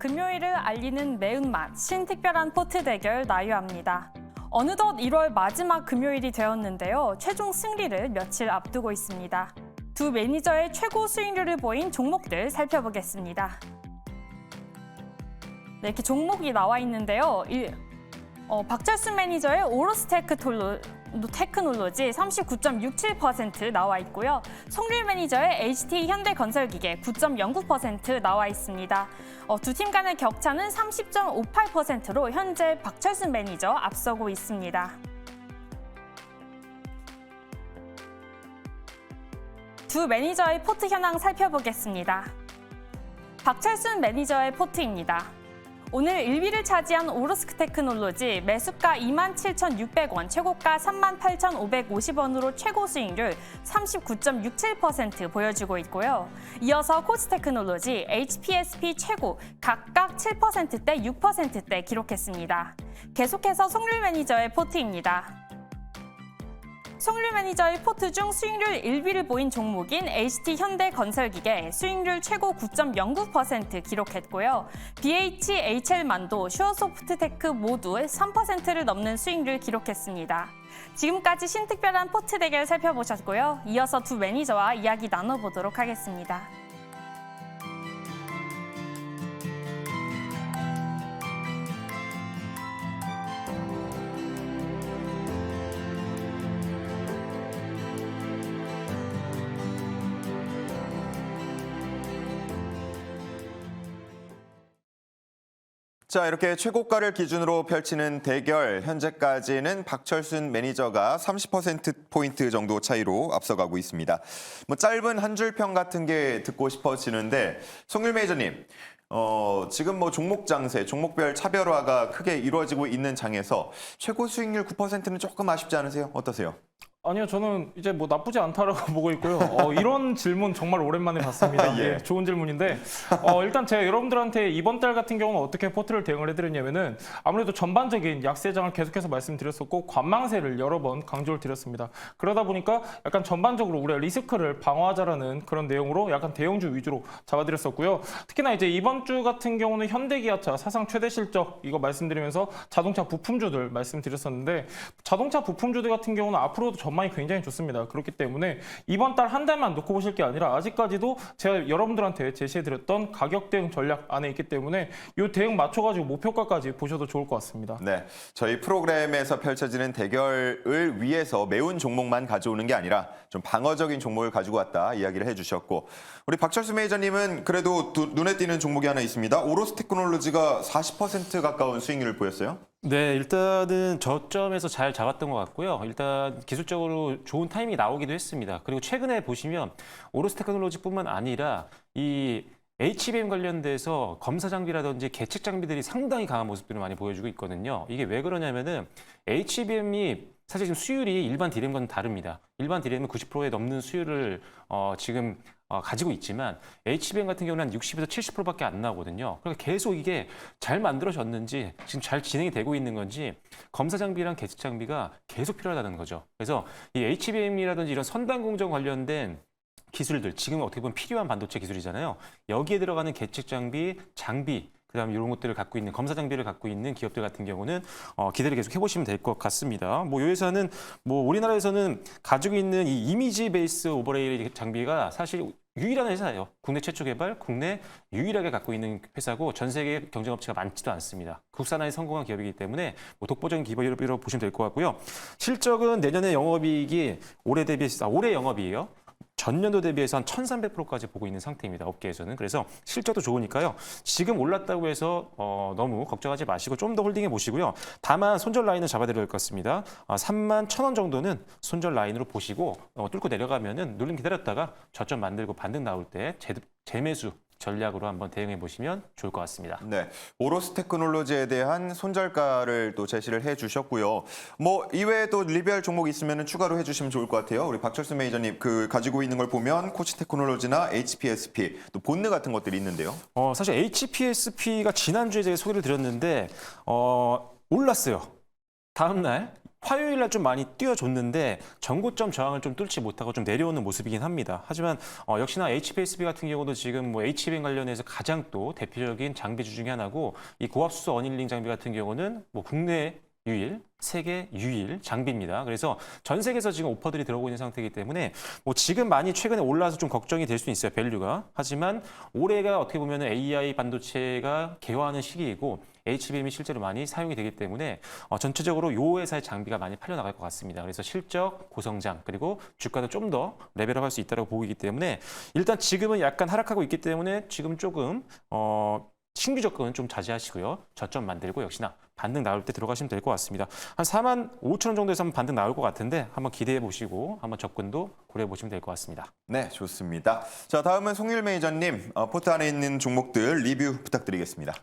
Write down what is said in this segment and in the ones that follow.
금요일을 알리는 매운맛 신특별한 포트 대결 나유합니다. 어느덧 1월 마지막 금요일이 되었는데요. 최종 승리를 며칠 앞두고 있습니다. 두 매니저의 최고 수익률을 보인 종목들 살펴보겠습니다. 네, 이렇게 종목이 나와 있는데요. 일- 어, 박철순 매니저의 오로스 테크 톨로, 테크놀로지 39.67% 나와 있고요. 송릴 매니저의 HT 현대건설기계 9.09% 나와 있습니다. 어, 두팀 간의 격차는 30.58%로 현재 박철순 매니저 앞서고 있습니다. 두 매니저의 포트 현황 살펴보겠습니다. 박철순 매니저의 포트입니다. 오늘 1위를 차지한 오로스크 테크놀로지 매수가 27,600원, 최고가 38,550원으로 최고 수익률 39.67% 보여주고 있고요. 이어서 코스 테크놀로지, HPSP 최고 각각 7%대, 6%대 기록했습니다. 계속해서 송률 매니저의 포트입니다. 송률 매니저의 포트 중 수익률 1위를 보인 종목인 HT 현대건설기계 수익률 최고 9.09% 기록했고요. BH, HL만도 슈어소프트테크 모두 3%를 넘는 수익률 기록했습니다. 지금까지 신특별한 포트 대결 살펴보셨고요. 이어서 두 매니저와 이야기 나눠보도록 하겠습니다. 자, 이렇게 최고가를 기준으로 펼치는 대결. 현재까지는 박철순 매니저가 30%포인트 정도 차이로 앞서가고 있습니다. 뭐 짧은 한 줄 평 같은 게 듣고 싶어지는데, 송일 매니저님, 어, 지금 뭐 종목 장세, 종목별 차별화가 크게 이루어지고 있는 장에서 최고 수익률 9%는 조금 아쉽지 않으세요? 어떠세요? 아니요, 저는 이제 뭐 나쁘지 않다라고 보고 있고요. 어, 이런 질문 정말 오랜만에 봤습니다. 예. 예, 좋은 질문인데 어, 일단 제가 여러분들한테 이번 달 같은 경우는 어떻게 포트를 대응을 해드렸냐면은 아무래도 전반적인 약세장을 계속해서 말씀드렸었고 관망세를 여러 번 강조를 드렸습니다. 그러다 보니까 약간 전반적으로 우리가 리스크를 방어하자라는 그런 내용으로 약간 대형주 위주로 잡아드렸었고요. 특히나 이제 이번 주 같은 경우는 현대기아차 사상 최대 실적 이거 말씀드리면서 자동차 부품주들 말씀드렸었는데 자동차 부품주들 같은 경우는 앞으로도 전 망이 굉장히 좋습니다. 그렇기 때문에 이번 달 한 달만 놓고 보실 게 아니라 아직까지도 제가 여러분들한테 제시해드렸던 가격 대응 전략 안에 있기 때문에 이 대응 맞춰가지고 목표가까지 보셔도 좋을 것 같습니다. 네, 저희 프로그램에서 펼쳐지는 대결을 위해서 매운 종목만 가져오는 게 아니라 좀 방어적인 종목을 가지고 왔다 이야기를 해주셨고 우리 박철수 매니저님은 그래도 두- 눈에 띄는 종목이 하나 있습니다. 오로스 테크놀로지가 40% 가까운 수익률을 보였어요. 네, 일단은 저점에서 잘 잡았던 것 같고요. 일단 기술적으로 좋은 타이밍이 나오기도 했습니다. 그리고 최근에 보시면 오로스 테크놀로지뿐만 아니라 이 HBM 관련돼서 검사 장비라든지 계측 장비들이 상당히 강한 모습들을 많이 보여주고 있거든요. 이게 왜 그러냐면은 HBM이 사실 지금 수율이 일반 디램과는 다릅니다. 일반 디램은 90%에 넘는 수율을 어, 지금 어, 가지고 있지만 HBM 같은 경우는 한 60에서 70%밖에 안 나오거든요. 그러니까 계속 이게 잘 만들어졌는지 지금 잘 진행이 되고 있는 건지 검사 장비랑 계측 장비가 계속 필요하다는 거죠. 그래서 이 HBM이라든지 이런 선단 공정 관련된 기술들 지금 어떻게 보면 필요한 반도체 기술이잖아요. 여기에 들어가는 계측 장비, 장비 그다음 이런 것들을 갖고 있는 검사 장비를 갖고 있는 기업들 같은 경우는 어, 기대를 계속 해보시면 될 것 같습니다. 뭐이 회사는 뭐 우리나라에서는 가지고 있는 이 이미지 베이스 오버레이 장비가 사실 유일한 회사예요. 국내 최초 개발, 국내 유일하게 갖고 있는 회사고 전 세계 경쟁업체가 많지도 않습니다. 국산화에 성공한 기업이기 때문에 뭐 독보적인 기업이라고 보시면 될 것 같고요. 실적은 내년에 영업이익이 올해 대비 아, 올해 영업이에요. 전년도 대비해서 한 1,300%까지 보고 있는 상태입니다. 업계에서는. 그래서 실적도 좋으니까요. 지금 올랐다고 해서 어, 너무 걱정하지 마시고 좀 더 홀딩해 보시고요. 다만 손절 라인을 잡아드려야 될 것 같습니다. 아, 3만 1,000원 정도는 손절 라인으로 보시고 어, 뚫고 내려가면은 눌림 기다렸다가 저점 만들고 반등 나올 때 재, 재매수 전략으로 한번 대응해 보시면 좋을 것 같습니다. 네, 오로스 테크놀로지에 대한 손절가를 또 제시를 해주셨고요. 뭐 이외에 또 리뷰할 종목이 있으면 추가로 해주시면 좋을 것 같아요. 우리 박철수 매니저님 그 가지고 있는 걸 보면 코치 테크놀로지나 HPSP 또 본느 같은 것들이 있는데요. 어, 사실 HPSP가 지난주에 제가 소개를 드렸는데 어, 올랐어요. 다음 날 화요일 날 좀 많이 뛰어줬는데 전고점 저항을 좀 뚫지 못하고 좀 내려오는 모습이긴 합니다. 하지만 어, 역시나 HPSB 같은 경우도 지금 뭐 HBM 관련해서 가장 또 대표적인 장비주 중에 하나고 이 고압수소 어닐링 장비 같은 경우는 뭐 국내 유일, 세계 유일 장비입니다. 그래서 전 세계에서 지금 오퍼들이 들어오고 있는 상태이기 때문에 뭐 지금 많이 최근에 올라와서 좀 걱정이 될 수 있어요. 밸류가. 하지만 올해가 어떻게 보면 AI 반도체가 개화하는 시기이고 HBM이 실제로 많이 사용이 되기 때문에 어, 전체적으로 요 회사의 장비가 많이 팔려 나갈 것 같습니다. 그래서 실적, 고성장 그리고 주가도 좀 더 레벨업할 수 있다고 보이기 때문에 일단 지금은 약간 하락하고 있기 때문에 지금 조금 어, 신규 접근은 좀 자제하시고요. 저점 만들고 역시나 반등 나올 때 들어가시면 될 것 같습니다. 한 4만 5천 원 정도에서 한번 반등 나올 것 같은데 한번 기대해 보시고 한번 접근도 고려해 보시면 될 것 같습니다. 네, 좋습니다. 자, 다음은 송일 매니저님 어, 포트 안에 있는 종목들 리뷰 부탁드리겠습니다.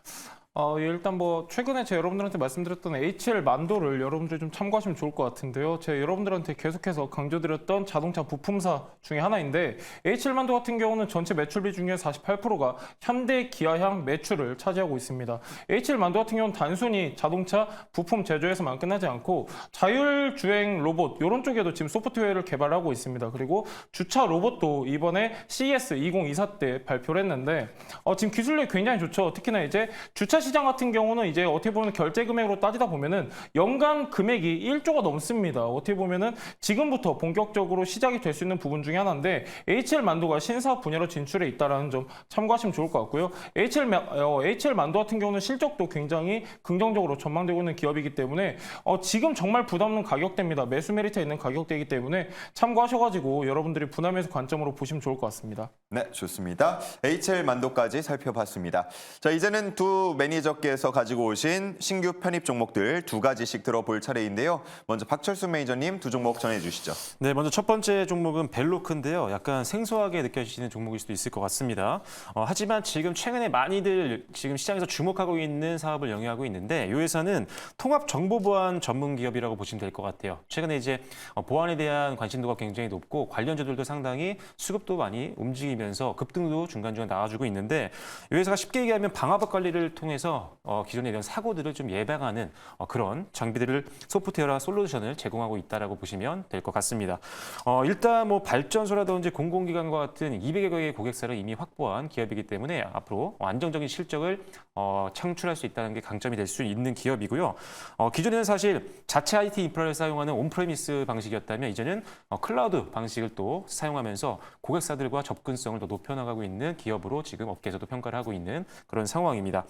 어, 예, 일단 뭐 최근에 제가 여러분들한테 말씀드렸던 HL 만도를 여러분들이 좀 참고하시면 좋을 것 같은데요. 제가 여러분들한테 계속해서 강조드렸던 자동차 부품사 중에 하나인데 HL 만도 같은 경우는 전체 매출비 중에 48%가 현대 기아향 매출을 차지하고 있습니다. HL 만도 같은 경우는 단순히 자동차 부품 제조에서만 끝나지 않고 자율 주행 로봇 이런 쪽에도 지금 소프트웨어를 개발하고 있습니다. 그리고 주차 로봇도 이번에 CES 2024 때 발표를 했는데 어, 지금 기술력이 굉장히 좋죠. 특히나 이제 주차 시장 같은 경우는 이제 어떻게 보면 결제 금액으로 따지다 보면은 연간 금액이 1조가 넘습니다. 어떻게 보면은 지금부터 본격적으로 시작이 될 수 있는 부분 중에 하나인데 HL 만도가 신사업 분야로 진출해 있다라는 점 참고하시면 좋을 것 같고요. HL, 마- 어, HL 만도 같은 경우는 실적도 굉장히 긍정적으로 전망되고 있는 기업이기 때문에 어, 지금 정말 부담 없는 가격대입니다. 매수 메리트 있는 가격대이기 때문에 참고하셔가지고 여러분들이 분할매수 관점으로 보시면 좋을 것 같습니다. 네, 좋습니다. HL 만도까지 살펴봤습니다. 자, 이제는 두 매니 저께서 가지고 오신 신규 편입 종목들 두 가지씩 들어볼 차례인데요. 먼저 박철수 매니저님 두 종목 전해주시죠. 네, 먼저 첫 번째 종목은 벨로크인데요. 약간 생소하게 느껴지시는 종목일 수도 있을 것 같습니다. 어, 하지만 지금 최근에 많이들 지금 시장에서 주목하고 있는 사업을 영위하고 있는데 이 회사는 통합 정보 보안 전문 기업이라고 보시면 될 것 같아요. 최근에 이제 어, 보안에 대한 관심도가 굉장히 높고 관련주들도 상당히 수급도 많이 움직이면서 급등도 중간중간 나와주고 있는데 이 회사가 쉽게 얘기하면 방화벽 관리를 통해서 어, 기존에 이런 사고들을 좀 예방하는 어, 그런 장비들을 소프트웨어나 솔루션을 제공하고 있다라고 보시면 될 것 같습니다. 어, 일단 뭐 발전소라든지 공공기관과 같은 200여 개의 고객사를 이미 확보한 기업이기 때문에 앞으로 안정적인 실적을 어, 창출할 수 있다는 게 강점이 될 수 있는 기업이고요. 어, 기존에는 사실 자체 IT 인프라를 사용하는 온프레미스 방식이었다면 이제는 어, 클라우드 방식을 또 사용하면서 고객사들과 접근성을 더 높여나가고 있는 기업으로 지금 업계에서도 평가를 하고 있는 그런 상황입니다.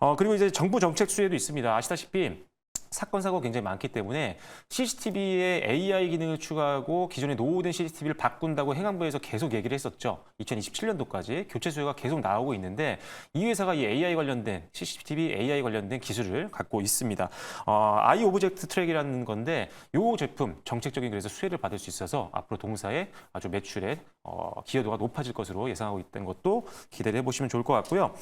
어, 그리고 이제 정부 정책 수혜도 있습니다. 아시다시피 사건 사고가 굉장히 많기 때문에 CCTV에 AI 기능을 추가하고 기존의 노후된 CCTV를 바꾼다고 행안부에서 계속 얘기를 했었죠. 2027년도까지 교체 수요가 계속 나오고 있는데 이 회사가 이 AI 관련된 CCTV AI 관련된 기술을 갖고 있습니다. 어, 아이 오브젝트 트랙이라는 건데 이 제품 정책적인 그래서 수혜를 받을 수 있어서 앞으로 동사의 아주 매출에 어, 기여도가 높아질 것으로 예상하고 있다는 것도 기대를 해보시면 좋을 것 같고요.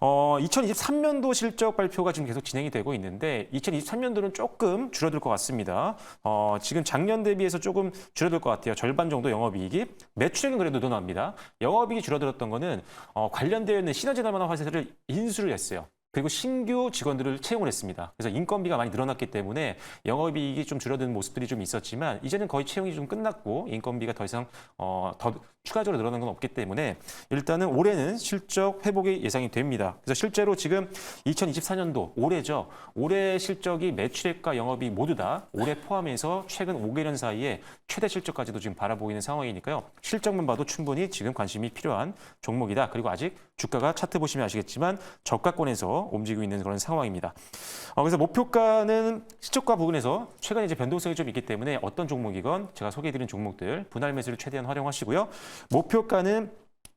어, 2023년도 실적 발표가 지금 계속 진행이 되고 있는데 2023년 도는 조금 줄어들 것 같습니다. 어, 지금 작년 대비해서 조금 줄어들 것 같아요. 절반 정도 영업이익이 매출액은 그래도 늘어납니다. 영업이익이 줄어들었던 거는 어, 관련되어 있는 시너지 날 만한 화세를 인수를 했어요. 그리고 신규 직원들을 채용을 했습니다. 그래서 인건비가 많이 늘어났기 때문에 영업이익이 좀 줄어드는 모습들이 좀 있었지만 이제는 거의 채용이 좀 끝났고 인건비가 더 이상 어, 더 추가적으로 늘어난 건 없기 때문에 일단은 올해는 실적 회복이 예상이 됩니다. 그래서 실제로 지금 2024년도 올해죠. 올해 실적이 매출액과 영업이 모두 다 올해 포함해서 최근 5개년 사이에 최대 실적까지도 지금 바라보고 있는 상황이니까요. 실적만 봐도 충분히 지금 관심이 필요한 종목이다. 그리고 아직 주가가 차트 보시면 아시겠지만 저가권에서 움직이고 있는 그런 상황입니다. 어, 그래서 목표가는 실적과 부분에서 최근에 이제 변동성이 좀 있기 때문에 어떤 종목이건 제가 소개해드린 종목들 분할 매수를 최대한 활용하시고요. 목표가는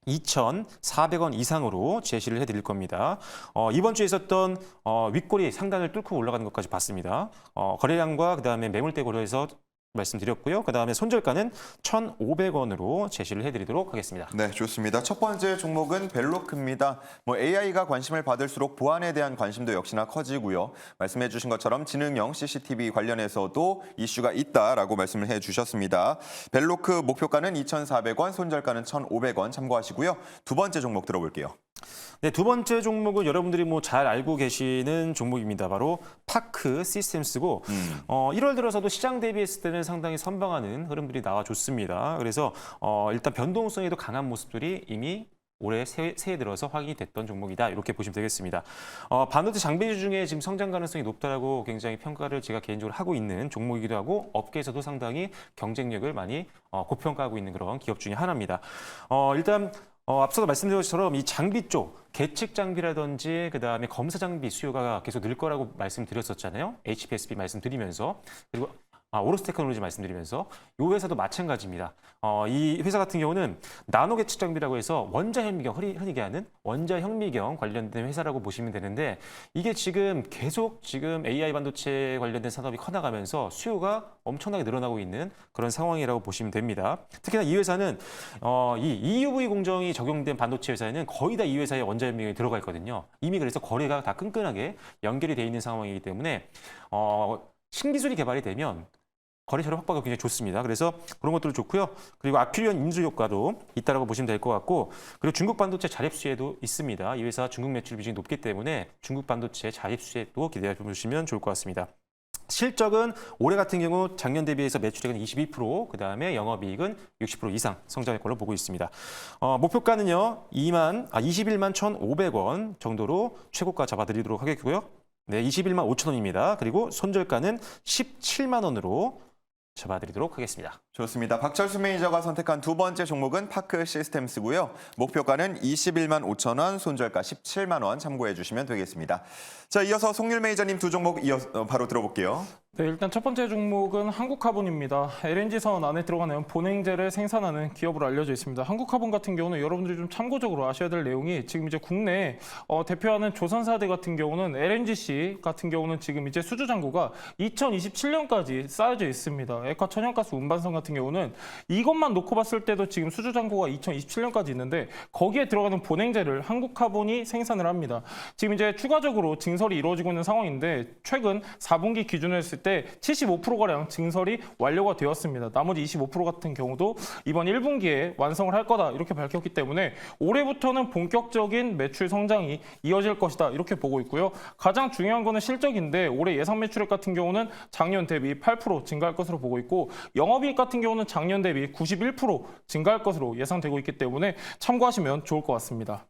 2,400원 이상으로 제시를 해드릴 겁니다. 어, 이번 주에 있었던 어, 윗골이 상단을 뚫고 올라가는 것까지 봤습니다. 어, 거래량과 그다음에 매물대 고려해서 말씀드렸고요. 그다음에 손절가는 1,500원으로 제시를 해드리도록 하겠습니다. 네, 좋습니다. 첫 번째 종목은 벨로크입니다. 뭐 AI가 관심을 받을수록 보안에 대한 관심도 역시나 커지고요. 말씀해 주신 것처럼 지능형 CCTV 관련해서도 이슈가 있다라고 말씀을 해 주셨습니다. 벨로크 목표가는 2,400원, 손절가는 1,500원 참고하시고요. 두 번째 종목 들어볼게요. 네, 두 번째 종목은 여러분들이 뭐 잘 알고 계시는 종목입니다. 바로 파크 시스템스고 음. 어, 1월 들어서도 시장 대비했을 때는 상당히 선방하는 흐름들이 나와줬습니다. 그래서 어, 일단 변동성에도 강한 모습들이 이미 올해 새해, 새해 들어서 확인이 됐던 종목이다 이렇게 보시면 되겠습니다. 어, 반도체 장비주 중에 지금 성장 가능성이 높다라고 굉장히 평가를 제가 개인적으로 하고 있는 종목이기도 하고 업계에서도 상당히 경쟁력을 많이 어, 고평가하고 있는 그런 기업 중에 하나입니다. 어, 일단 어, 앞서도 말씀드린 것처럼 이 장비 쪽 계측 장비라든지 그다음에 검사 장비 수요가 계속 늘 거라고 말씀드렸었잖아요. HPSB 말씀드리면서 그리고 아, 오로스 테크놀로지 말씀드리면서 이 회사도 마찬가지입니다. 어, 이 회사 같은 경우는 나노 계측 장비라고 해서 원자 현미경 흔히, 흔히 얘기하는 원자 현미경 관련된 회사라고 보시면 되는데 이게 지금 계속 지금 AI 반도체 관련된 산업이 커나가면서 수요가 엄청나게 늘어나고 있는 그런 상황이라고 보시면 됩니다. 특히나 이 회사는 어, 이 EUV 공정이 적용된 반도체 회사에는 거의 다 이 회사의 원자 현미경이 들어가 있거든요. 이미 그래서 거래가 다 끈끈하게 연결이 돼 있는 상황이기 때문에 어, 신기술이 개발이 되면 거래처를 확보하기 굉장히 좋습니다. 그래서 그런 것들도 좋고요. 그리고 아큐리언 인수 효과도 있다라고 보시면 될 것 같고 그리고 중국 반도체 자립 수혜도 있습니다. 이 회사 중국 매출 비중이 높기 때문에 중국 반도체 자립 수혜도 기대해 보시면 좋을 것 같습니다. 실적은 올해 같은 경우 작년 대비해서 매출액은 22%, 그 다음에 영업이익은 60% 이상 성장할 걸로 보고 있습니다. 어, 목표가는요, 2만, 아, 21만 1,500원 정도로 최고가 잡아드리도록 하겠고요. 네, 21만 5천 원입니다. 그리고 손절가는 17만 원으로 잡아드리도록 하겠습니다. 좋습니다. 박철수 매니저가 선택한 두 번째 종목은 파크 시스템스고요. 목표가는 21만 5천 원, 손절가 17만 원 참고해 주시면 되겠습니다. 자, 이어서 송률 매니저님 두 종목 이어 어, 바로 들어볼게요. 네, 일단 첫 번째 종목은 한국카본입니다. LNG선 안에 들어가는 본행제를 생산하는 기업으로 알려져 있습니다. 한국카본 같은 경우는 여러분들이 좀 참고적으로 아셔야 될 내용이 지금 이제 국내 어, 대표하는 조선사대 같은 경우는 LNGC 같은 경우는 지금 이제 수주 잔고가 2027년까지 쌓여져 있습니다. 에카 천연가스 운반선 같은 경우는 이것만 놓고 봤을 때도 지금 수주 잔고가 2027년까지 있는데 거기에 들어가는 본행제를 한국카본이 생산을 합니다. 지금 이제 추가적으로 증설이 이루어지고 있는 상황인데 최근 4분기 기준으로 했을 때 75%가량 증설이 완료가 되었습니다. 나머지 25% 같은 경우도 이번 1분기에 완성을 할 거다 이렇게 밝혔기 때문에 올해부터는 본격적인 매출 성장이 이어질 것이다 이렇게 보고 있고요. 가장 중요한 거는 실적인데 올해 예상 매출액 같은 경우는 작년 대비 8% 증가할 것으로 보고 있고 영업이익 같은 경우는 작년 대비 91% 증가할 것으로 예상되고 있기 때문에 참고하시면 좋을 것 같습니다.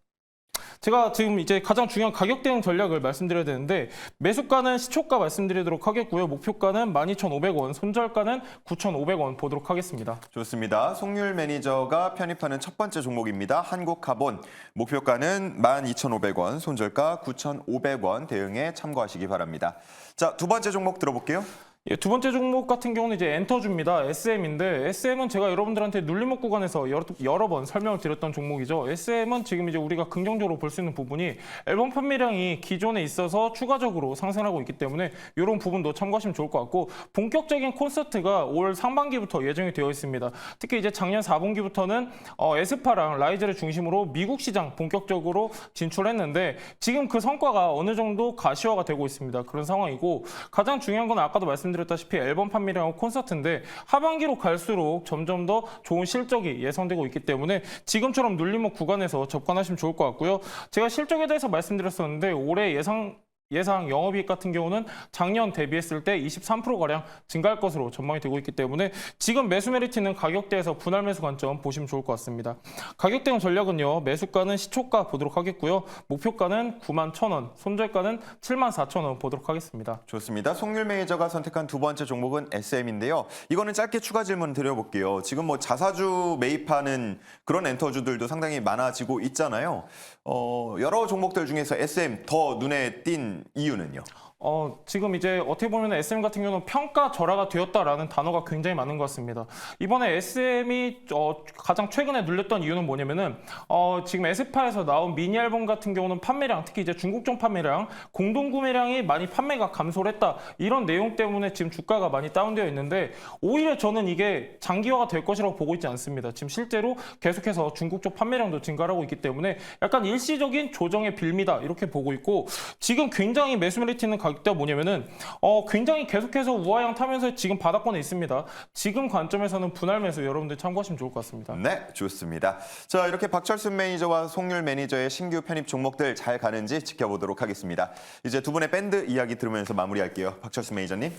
제가 지금 이제 가장 중요한 가격 대응 전략을 말씀드려야 되는데 매수가는 시초가 말씀드리도록 하겠고요. 목표가는 12,500원, 손절가는 9,500원 보도록 하겠습니다. 좋습니다. 송률 매니저가 편입하는 첫 번째 종목입니다. 한국카본 목표가는 12,500원, 손절가 9,500원 대응에 참고하시기 바랍니다. 자, 두 번째 종목 들어볼게요. 예, 두 번째 종목 같은 경우는 이제 엔터주입니다. SM인데 SM은 제가 여러분들한테 눌림목 구간에서 여러, 여러 번 설명을 드렸던 종목이죠. SM은 지금 이제 우리가 긍정적으로 볼 수 있는 부분이 앨범 판매량이 기존에 있어서 추가적으로 상승하고 있기 때문에 이런 부분도 참고하시면 좋을 것 같고 본격적인 콘서트가 올 상반기부터 예정이 되어 있습니다. 특히 이제 작년 4분기부터는 어, 에스파랑 라이즈를 중심으로 미국 시장 본격적으로 진출했는데 지금 그 성과가 어느 정도 가시화가 되고 있습니다. 그런 상황이고 가장 중요한 건 아까도 말씀드렸 다시피 앨범 판매량하고 콘서트인데 하반기로 갈수록 점점 더 좋은 실적이 예상되고 있기 때문에 지금처럼 눌림목 구간에서 접근하시면 좋을 것 같고요. 제가 실적에 대해서 말씀드렸었는데 올해 예상 예상 영업이익 같은 경우는 작년 대비했을 때 23%가량 증가할 것으로 전망이 되고 있기 때문에 지금 매수 메리트는 가격대에서 분할 매수 관점 보시면 좋을 것 같습니다. 가격 대응 전략은요. 매수가는 시초가 보도록 하겠고요. 목표가는 9만 1,000원, 손절가는 7만 4천원 보도록 하겠습니다. 좋습니다. 송률 매니저가 선택한 두 번째 종목은 SM인데요. 이거는 짧게 추가 질문 드려볼게요. 지금 뭐 자사주 매입하는 그런 엔터주들도 상당히 많아지고 있잖아요. 어, 여러 종목들 중에서 SM 더 눈에 띈 이유는요? 어, 지금 이제 어떻게 보면 SM 같은 경우는 평가 절하가 되었다라는 단어가 굉장히 많은 것 같습니다. 이번에 SM이 어, 가장 최근에 눌렸던 이유는 뭐냐면은 어, 지금 에스파에서 나온 미니 앨범 같은 경우는 판매량, 특히 이제 중국종 판매량, 공동 구매량이 많이 판매가 감소를 했다. 이런 내용 때문에 지금 주가가 많이 다운되어 있는데 오히려 저는 이게 장기화가 될 것이라고 보고 있지 않습니다. 지금 실제로 계속해서 중국 쪽 판매량도 증가하고 있기 때문에 약간 일시적인 조정의 빌미다 이렇게 보고 있고 지금 굉장히 매수 메리트 있는 가격 가격대가 뭐냐면은 어, 굉장히 계속해서 우하향 타면서 지금 바닥권에 있습니다. 지금 관점에서는 분할 매수 여러분들 참고하시면 좋을 것 같습니다. 네, 좋습니다. 자, 이렇게 박철순 매니저와 송률 매니저의 신규 편입 종목들 잘 가는지 지켜보도록 하겠습니다. 이제 두 분의 밴드 이야기 들으면서 마무리할게요. 박철순 매니저님.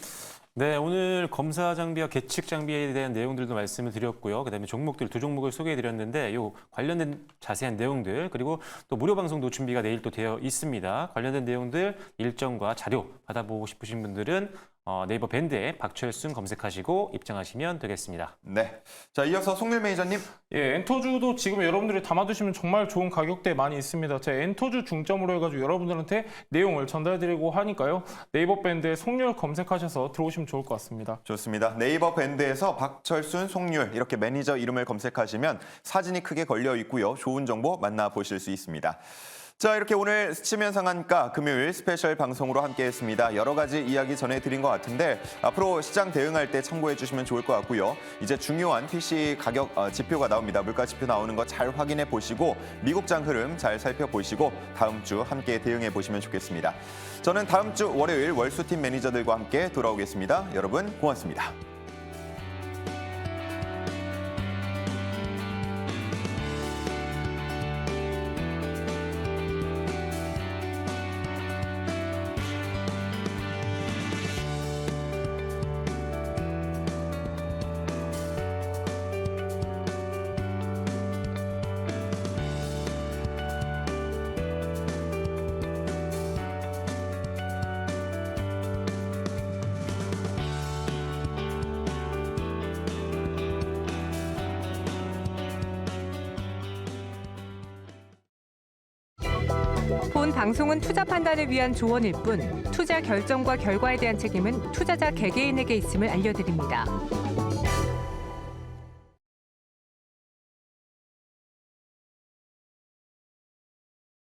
네, 오늘 검사 장비와 계측 장비에 대한 내용들도 말씀을 드렸고요. 그다음에 종목들 두 종목을 소개해 드렸는데 요 관련된 자세한 내용들 그리고 또 무료 방송도 준비가 내일 또 되어 있습니다. 관련된 내용들 일정과 자료 받아보고 싶으신 분들은 어, 네이버 밴드에 박철순 검색하시고 입장하시면 되겠습니다. 네. 자, 이어서 송률 매니저님. 예, 엔터주도 지금 여러분들이 담아두시면 정말 좋은 가격대 많이 있습니다. 제가 엔터주 중점으로 해가지고 여러분들한테 내용을 전달드리고 하니까요. 네이버 밴드에 송률 검색하셔서 들어오시면 좋을 것 같습니다. 좋습니다. 네이버 밴드에서 박철순, 송률 이렇게 매니저 이름을 검색하시면 사진이 크게 걸려 있고요. 좋은 정보 만나보실 수 있습니다. 자, 이렇게 오늘 스치면 상한가 금요일 스페셜 방송으로 함께했습니다. 여러 가지 이야기 전해드린 것 같은데 앞으로 시장 대응할 때 참고해 주시면 좋을 것 같고요. 이제 중요한 PC 가격 어, 지표가 나옵니다. 물가 지표 나오는 거 잘 확인해 보시고 미국장 흐름 잘 살펴보시고 다음 주 함께 대응해 보시면 좋겠습니다. 저는 다음 주 월요일 월수팀 매니저들과 함께 돌아오겠습니다. 여러분 고맙습니다. 방송은 투자 판단을 위한 조언일 뿐 투자 결정과 결과에 대한 책임은 투자자 개개인에게 있음을 알려드립니다.